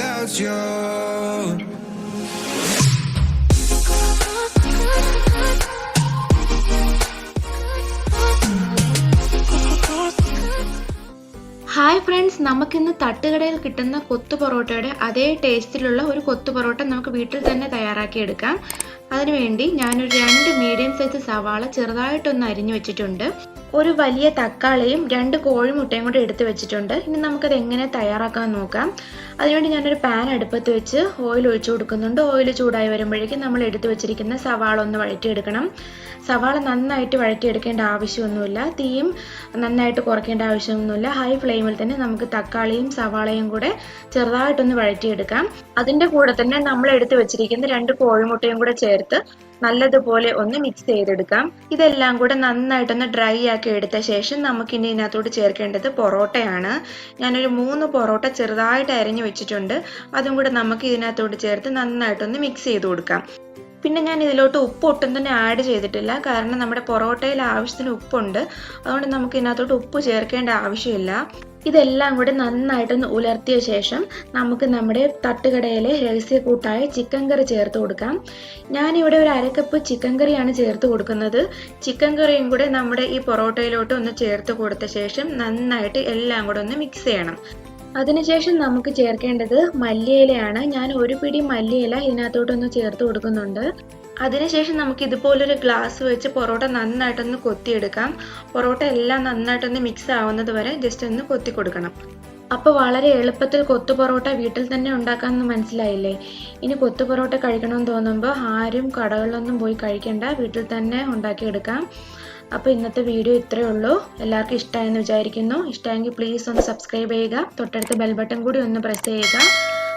without you. Hi friends നമുക്കിന്ന് തട്ടുകടയിൽ കിട്ടുന്ന കൊത്തു പൊറോട്ടയുടെ അതേ ടേസ്റ്റിലുള്ള ഒരു കൊത്തു പൊറോട്ട നമുക്ക് വീട്ടിൽ തന്നെ തയ്യാറാക്കിയെടുക്കാം അതിനുവേണ്ടി ഞാനൊരു രണ്ട് മീഡിയം സൈസ് സവാള ചെറുതായിട്ടൊന്ന് അരിഞ്ഞു വെച്ചിട്ടുണ്ട് ഒരു വലിയ തക്കാളിയും രണ്ട് കോഴിമുട്ടയും കൂടി എടുത്ത് വെച്ചിട്ടുണ്ട്. ഇനി നമുക്കത് എങ്ങനെ തയ്യാറാക്കാൻ നോക്കാം. അതിനുവേണ്ടി ഞാനൊരു പാൻ അടുപ്പത്ത് വെച്ച് ഓയിൽ ഒഴിച്ചു കൊടുക്കുന്നുണ്ട്. ഓയിൽ ചൂടായി വരുമ്പോഴേക്കും നമ്മൾ എടുത്തു വെച്ചിരിക്കുന്ന സവാള ഒന്ന് വഴറ്റിയെടുക്കണം. സവാള നന്നായിട്ട് വഴറ്റിയെടുക്കേണ്ട ആവശ്യമൊന്നുമില്ല. തീയും നന്നായിട്ട് കുറയ്ക്കേണ്ട ആവശ്യമൊന്നുമില്ല. ഹൈ ഫ്ലെയിമിൽ തന്നെ നമുക്ക് തക്കാളിയും സവാളയും കൂടെ ചെറുതായിട്ടൊന്ന് വഴറ്റിയെടുക്കാം. അതിന്റെ കൂടെ തന്നെ നമ്മൾ എടുത്തു വെച്ചിരിക്കുന്ന രണ്ട് കോഴിമുട്ടയും കൂടെ ചേർത്ത് നല്ലതുപോലെ ഒന്ന് മിക്സ് ചെയ്തെടുക്കാം. ഇതെല്ലാം കൂടെ നന്നായിട്ടൊന്ന് ഡ്രൈ ആക്കി എടുത്ത ശേഷം നമുക്കിനി ഇതിനകത്തോട്ട് ചേർക്കേണ്ടത് പൊറോട്ടയാണ്. ഞാനൊരു മൂന്ന് പൊറോട്ട ചെറുതായിട്ട് അരിഞ്ഞു വെച്ചിട്ടുണ്ട്. അതും കൂടെ നമുക്ക് ഇതിനകത്തോട്ട് ചേർത്ത് നന്നായിട്ടൊന്ന് മിക്സ് ചെയ്ത് കൊടുക്കാം. പിന്നെ ഞാൻ ഇതിലോട്ട് ഉപ്പ് ഒട്ടും തന്നെ ആഡ് ചെയ്തിട്ടില്ല. കാരണം നമ്മുടെ പൊറോട്ടയിൽ ആവശ്യത്തിന് ഉപ്പുണ്ട്. അതുകൊണ്ട് നമുക്ക് ഇതിനകത്തോട്ട് ഉപ്പ് ചേർക്കേണ്ട ആവശ്യമില്ല. ഇതെല്ലാം കൂടി നന്നായിട്ടൊന്ന് ഉലർത്തിയ ശേഷം നമുക്ക് നമ്മുടെ തട്ടുകടയിലെ രഹസ്യ കൂട്ടായ ചിക്കൻ കറി ചേർത്ത് കൊടുക്കാം. ഞാനിവിടെ ഒരു അരക്കപ്പ് ചിക്കൻ കറിയാണ് ചേർത്ത് കൊടുക്കുന്നത്. ചിക്കൻ കറിയും കൂടെ നമ്മുടെ ഈ പൊറോട്ടയിലോട്ട് ഒന്ന് ചേർത്ത് കൊടുത്ത ശേഷം നന്നായിട്ട് എല്ലാം കൂടെ ഒന്ന് മിക്സ് ചെയ്യണം. അതിനുശേഷം നമുക്ക് ചേർക്കേണ്ടത് മല്ലിയിലയാണ്. ഞാൻ ഒരു പിടി മല്ലിയില ഇതിനകത്തോട്ടൊന്ന് ചേർത്ത് കൊടുക്കുന്നുണ്ട്. അതിനുശേഷം നമുക്ക് ഇതുപോലൊരു ഗ്ലാസ് വെച്ച് പൊറോട്ട നന്നായിട്ടൊന്ന് കൊത്തിയെടുക്കാം. പൊറോട്ട എല്ലാം നന്നായിട്ടൊന്ന് മിക്സ് ആവുന്നത് വരെ ജസ്റ്റ് ഒന്ന് കൊത്തി കൊടുക്കണം. അപ്പോൾ വളരെ എളുപ്പത്തിൽ കൊത്തു പൊറോട്ട വീട്ടിൽ തന്നെ ഉണ്ടാക്കാമെന്ന് മനസ്സിലായില്ലേ? ഇനി കൊത്തു പൊറോട്ട കഴിക്കണമെന്ന് തോന്നുമ്പോൾ ആരും കടകളിലൊന്നും പോയി കഴിക്കണ്ട. വീട്ടിൽ തന്നെ ഉണ്ടാക്കിയെടുക്കാം. അപ്പോൾ ഇന്നത്തെ വീഡിയോ ഇത്രയേ ഉള്ളൂ. എല്ലാവർക്കും ഇഷ്ടമായെന്ന് വിചാരിക്കുന്നു. ഇഷ്ടമായെങ്കിൽ പ്ലീസ് ഒന്ന് സബ്സ്ക്രൈബ് ചെയ്യുക. തൊട്ടടുത്ത് ബെൽ ബട്ടൺ കൂടി ഒന്ന് പ്രസ് ചെയ്യുക.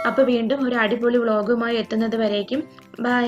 അപ്പോൾ വീണ്ടും ഒരു അടിപൊളി വ്ളോഗുമായി എത്തുന്നത് വരേക്കും. ബൈ